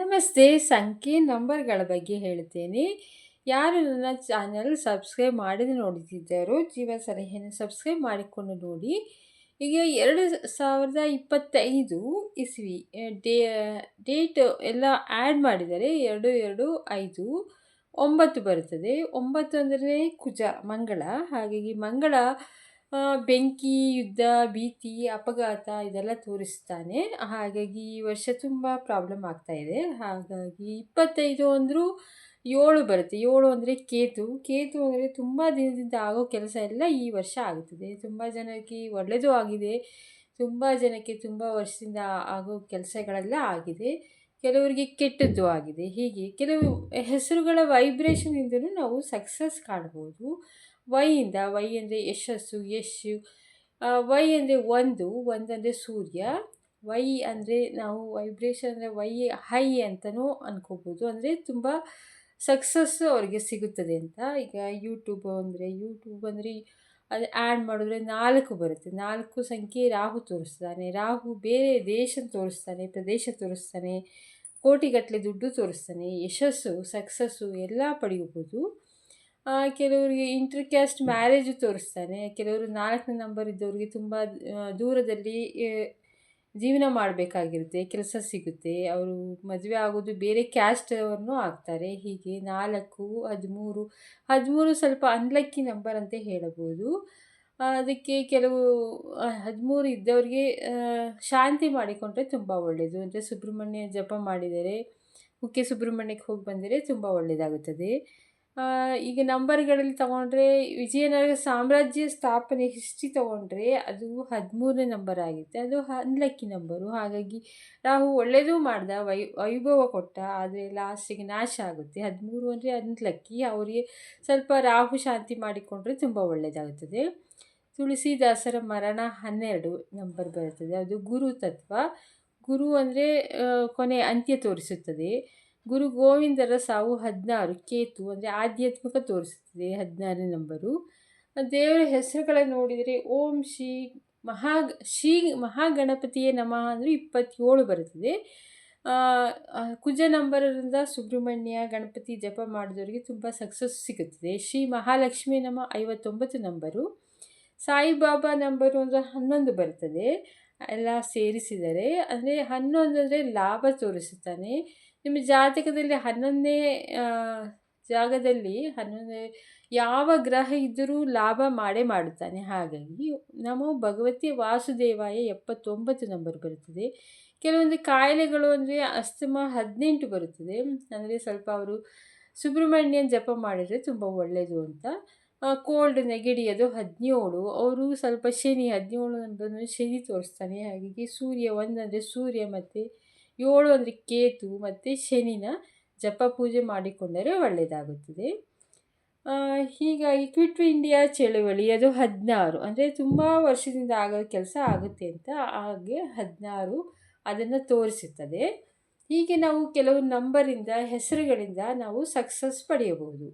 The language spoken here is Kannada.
ನಮಸ್ತೆ ಸಂಖ್ಯೆ ನಂಬರ್ಗಳ ಬಗ್ಗೆ ಹೇಳ್ತೇನೆ ಯಾರು ನನ್ನ ಚಾನಲ್ ಸಬ್ಸ್ಕ್ರೈಬ್ ಮಾಡದೆ ನೋಡುತ್ತಿದ್ದಾರೋ ಜೀವ ಸಲಹೆಯನ್ನು ಸಬ್ಸ್ಕ್ರೈಬ್ ಮಾಡಿಕೊಂಡು ನೋಡಿ. ಈಗ ಎರಡು ಸಾವಿರದ ಇಪ್ಪತ್ತೈದು ಇಸ್ವಿ ಡೇ, ಡೇಟ್ ಎಲ್ಲ ಆ್ಯಡ್ ಮಾಡಿದರೆ ಎರಡು ಎರಡು, ಐದು, ಒಂಬತ್ತು ಬರುತ್ತದೆ. ಒಂಬತ್ತು ಅಂದರೆ ಕುಜ ಮಂಗಳ, ಹಾಗಾಗಿ ಮಂಗಳ ಬೆಂಕಿ, ಯುದ್ಧ, ಭೀತಿ, ಅಪಘಾತ ಇದೆಲ್ಲ ತೋರಿಸ್ತಾನೆ. ಹಾಗಾಗಿ ಈ ವರ್ಷ ತುಂಬ ಪ್ರಾಬ್ಲಮ್ ಆಗ್ತಾ ಇದೆ. ಹಾಗಾಗಿ ಇಪ್ಪತ್ತೈದು ಅಂದರೂ ಏಳು ಬರುತ್ತೆ. ಏಳು ಅಂದರೆ ಕೇತು. ಕೇತು ಅಂದರೆ ತುಂಬ ದಿನದಿಂದ ಆಗೋ ಕೆಲಸ ಎಲ್ಲ ಈ ವರ್ಷ ಆಗುತ್ತದೆ. ತುಂಬ ಜನಕ್ಕೆ ಒಳ್ಳೆಯದು ಆಗಿದೆ. ತುಂಬ ಜನಕ್ಕೆ ತುಂಬ ವರ್ಷದಿಂದ ಆಗೋ ಕೆಲಸಗಳೆಲ್ಲ ಆಗಿದೆ. ಕೆಲವರಿಗೆ ಕೆಟ್ಟದ್ದು ಆಗಿದೆ. ಹೀಗೆ ಕೆಲವು ಹೆಸರುಗಳ ವೈಬ್ರೇಷನಿಂದಲೂ ನಾವು ಸಕ್ಸಸ್ ಕಾಣ್ಬೋದು. ವೈಯಿಂದ ವೈ ಅಂದರೆ ಯಶಸ್ಸು ಯಶು ವೈ ಅಂದರೆ ಒಂದು ಒಂದಂದರೆ ಸೂರ್ಯ. ವೈ ಅಂದರೆ ನಾವು ವೈಬ್ರೇಷನ್ ಅಂದರೆ ವೈ ಹೈ ಅಂತಲೂ ಅನ್ಕೋಬೋದು. ಅಂದರೆ ತುಂಬ ಸಕ್ಸಸ್ ಅವ್ರಿಗೆ ಸಿಗುತ್ತದೆ ಅಂತ. ಈಗ ಯೂಟ್ಯೂಬ್ ಅಂದರೆ ಯೂಟ್ಯೂಬ್ ಅಂದರೆ ಅದು ಆ್ಯಡ್ ಮಾಡಿದ್ರೆ ನಾಲ್ಕು ಬರುತ್ತೆ. ನಾಲ್ಕು ಸಂಖ್ಯೆ ರಾಹು ತೋರಿಸ್ತಾನೆ. ರಾಹು ಬೇರೆ ದೇಶ ತೋರಿಸ್ತಾನೆ, ಪ್ರದೇಶ ತೋರಿಸ್ತಾನೆ. ಕೋಟಿಗಟ್ಟಲೆ ದುಡ್ಡು ತೋರಿಸ್ತಾನೆ. ಯಶಸ್ಸು ಸಕ್ಸಸ್ಸು ಎಲ್ಲ ಪಡೆಯಬಹುದು. ಕೆಲವರಿಗೆ ಇಂಟರ್ ಕ್ಯಾಸ್ಟ್ ಮ್ಯಾರೇಜು ತೋರಿಸ್ತಾನೆ ಕೆಲವರು ನಾಲ್ಕನೇ ನಂಬರ್ ಇದ್ದವರಿಗೆ ತುಂಬ ದೂರದಲ್ಲಿ ಜೀವನ ಮಾಡಬೇಕಾಗಿರುತ್ತೆ ಕೆಲಸ ಸಿಗುತ್ತೆ. ಅವರು ಮದುವೆ ಆಗೋದು ಬೇರೆ ಕ್ಯಾಸ್ಟವನ್ನು ಆಗ್ತಾರೆ. ಹೀಗೆ ನಾಲ್ಕು ಹದಿಮೂರು ಹದಿಮೂರು ಸ್ವಲ್ಪ ಅನ್ಲಕ್ಕಿ ನಂಬರ್ ಅಂತ ಹೇಳಬಹುದು. ಅದಕ್ಕೆ ಕೆಲವು ಹದಿಮೂರು ಇದ್ದವರಿಗೆ ಶಾಂತಿ ಮಾಡಿಕೊಂಡ್ರೆ ತುಂಬ ಒಳ್ಳೆಯದು ಅಂದರೆ ಸುಬ್ರಹ್ಮಣ್ಯ ಜಪ ಮಾಡಿದರೆ ಮುಖ್ಯ ಸುಬ್ರಹ್ಮಣ್ಯಕ್ಕೆ ಹೋಗಿ ಬಂದರೆ ತುಂಬ ಒಳ್ಳೆಯದಾಗುತ್ತದೆ ಈಗ ನಂಬರ್ಗಳಲ್ಲಿ ತಗೊಂಡ್ರೆ ವಿಜಯನಗರ ಸಾಮ್ರಾಜ್ಯ ಸ್ಥಾಪನೆ ಹಿಸ್ಟ್ರಿ ತಗೊಂಡ್ರೆ ಅದು ಹದಿಮೂರನೇ ನಂಬರ್ ಆಗುತ್ತೆ ಅದು ಅನ್ಲಕ್ಕಿ ನಂಬರು. ಹಾಗಾಗಿ ರಾಹು ಒಳ್ಳೆಯದು ಮಾಡ್ದ ವೈ ವೈಭವ ಕೊಟ್ಟ, ಆದರೆ ಲಾಸ್ಟಿಗೆ ನಾಶ ಆಗುತ್ತೆ. ಹದಿಮೂರು ಅಂದರೆ ಅನ್ಲಕ್ಕಿ ಅವರಿಗೆ ಸ್ವಲ್ಪ ರಾಹು ಶಾಂತಿ ಮಾಡಿಕೊಂಡ್ರೆ ತುಂಬ ಒಳ್ಳೆಯದಾಗುತ್ತದೆ ತುಳಸಿದಾಸರ ಮರಣ ಹನ್ನೆರಡು ನಂಬರ್ ಬರುತ್ತದೆ. ಅದು ಗುರು ತತ್ವ. ಗುರು ಅಂದರೆ ಕೊನೆ ಅಂತ್ಯ ತೋರಿಸುತ್ತದೆ. ಗುರು ಗೋವಿಂದರ ಸಾವು ಹದಿನಾರು, ಕೇತು ಅಂದರೆ ಆಧ್ಯಾತ್ಮಿಕ ತೋರಿಸುತ್ತದೆ, ಹದಿನಾರನೇ ನಂಬರು. ದೇವರ ಹೆಸರುಗಳನ್ನು ನೋಡಿದರೆ ಓಂ ಶ್ರೀ ಮಹಾ ಶ್ರೀ ಮಹಾಗಣಪತಿಯೇ ನಮಃ ಅಂದರೆ ಇಪ್ಪತ್ತೇಳು ಬರುತ್ತದೆ. ಕುಜ ನಂಬರರಿಂದ ಸುಬ್ರಹ್ಮಣ್ಯ ಗಣಪತಿ ಜಪ ಮಾಡಿದವರಿಗೆ ತುಂಬ ಸಕ್ಸಸ್ ಸಿಗುತ್ತದೆ. ಶ್ರೀ ಮಹಾಲಕ್ಷ್ಮಿ ನಮ ಐವತ್ತೊಂಬತ್ತು ನಂಬರು. ಸಾಯಿಬಾಬಾ ನಂಬರು ಅಂದರೆ ಹನ್ನೊಂದು ಬರ್ತದೆ. ಎಲ್ಲ ಸೇರಿಸಿದರೆ ಅಂದರೆ ಹನ್ನೊಂದು ಅಂದರೆ ಲಾಭ ತೋರಿಸುತ್ತಾನೆ. ನಿಮ್ಮ ಜಾತಕದಲ್ಲಿ ಹನ್ನೊಂದನೇ ಜಾಗದಲ್ಲಿ ಹನ್ನೊಂದನೇ ಯಾವ ಗ್ರಹ ಇದ್ದರೂ ಲಾಭ ಮಾಡೇ ಮಾಡುತ್ತಾನೆ. ಹಾಗಾಗಿ ನಮೋ ಭಗವತಿ ವಾಸುದೇವಾಯ ಎಪ್ಪತ್ತೊಂಬತ್ತು ನಂಬರ್ ಬರುತ್ತದೆ. ಕೆಲವೊಂದು ಕಾಯಿಲೆಗಳು ಅಂದರೆ ಅಸ್ತಮ ಹದಿನೆಂಟು ಬರುತ್ತದೆ. ಅಂದರೆ ಸ್ವಲ್ಪ ಅವರು ಸುಬ್ರಹ್ಮಣ್ಯನ ಜಪ ಮಾಡಿದರೆ ತುಂಬ ಒಳ್ಳೆಯದು ಅಂತ. ಕೋಲ್ಡ್ ನೆಗಡಿ ಅದು ಹದಿನೇಳು. ಅವರು ಸ್ವಲ್ಪ ಶನಿ, ಹದಿನೇಳು ನಂಬರ್ ಶನಿ ತೋರಿಸ್ತಾನೆ. ಹಾಗಾಗಿ ಸೂರ್ಯ ಒಂದಂದರೆ ಸೂರ್ಯ ಮತ್ತು ಏಳು ಅಂದರೆ ಕೇತು ಮತ್ತು ಶನಿನ ಜಪ ಪೂಜೆ ಮಾಡಿಕೊಂಡರೆ ಒಳ್ಳೆಯದಾಗುತ್ತದೆ ಹೀಗಾಗಿ ಕ್ವಿಟ್ ಇಂಡಿಯಾ ಚಳುವಳಿ ಅದು ಹದಿನಾರು. ಅಂದರೆ ತುಂಬ ವರ್ಷದಿಂದ ಆಗೋ ಕೆಲಸ ಆಗುತ್ತೆ ಅಂತ ಹಾಗೆ ಹದಿನಾರು ಅದನ್ನು ತೋರಿಸುತ್ತದೆ. ಹೀಗೆ ನಾವು ಕೆಲವು ನಂಬರಿಂದ ಹೆಸರುಗಳಿಂದ ನಾವು ಸಕ್ಸಸ್ ಪಡೆಯಬಹುದು.